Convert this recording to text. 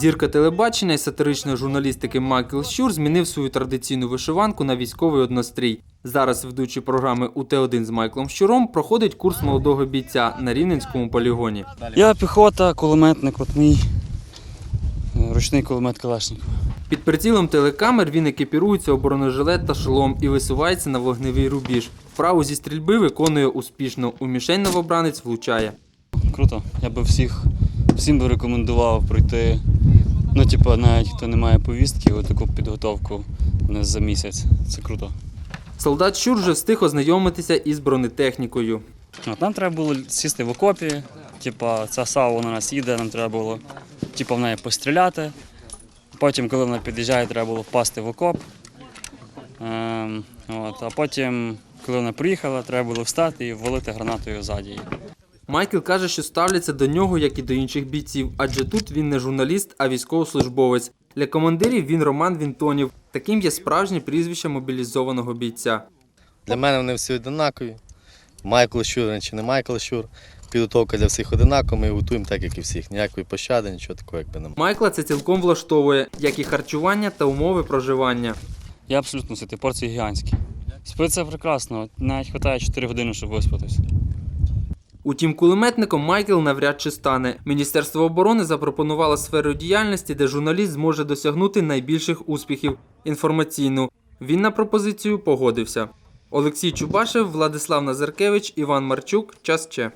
Зірка телебачення і сатиричної журналістики Майкл Щур змінив свою традиційну вишиванку на військовий однострій. Зараз ведучий програми УТ-1 з Майклом Щуром проходить курс молодого бійця на Рівненському полігоні. Я піхота, кулеметник, от мій е, ручний кулемет Калашникова. Під прицілом телекамер він екіпірується у бронежилет та шолом і висувається на вогневий рубіж. Вправу зі стрільби виконує успішно. У мішень новобранець влучає. Круто. Я би всіх, всім би рекомендував пройти. Ну, типу, навіть хто не має повістки, таку підготовку за місяць. Це круто. Солдат Щур вже встиг ознайомитися із бронетехнікою. От нам треба було сісти в окопі, типа ця сава на нас їде, нам треба було типа, в неї постріляти. Потім, коли вона під'їжджає, треба було впасти в окоп. Ем, от, а потім, коли вона приїхала, треба було встати і ввалити гранатою ззаді. Майкл каже, що ставляться до нього, як і до інших бійців, адже тут він не журналіст, а військовослужбовець. Для командирів він Роман Вінтонів. Таким є справжнє прізвище мобілізованого бійця. Для мене вони всі однакові. Майкл Щур чи не Майкл Щур. Підготовка для всіх одинакова, ми готуємо так, як і всіх. Ніякої пощади, нічого такого, якби немає. Майкла це цілком влаштовує, як і харчування та умови проживання. Я абсолютно ситий, порції гігантські. Спиться прекрасно, навіть вистачає 4 години, щоб виспатись. Утім, кулеметником Майкл навряд чи стане. Міністерство оборони запропонувало сферу діяльності, де журналіст зможе досягнути найбільших успіхів інформаційну. Він на пропозицію погодився. Олексій Чубашев, Владислав Назаркевич, Іван Марчук. Час Че.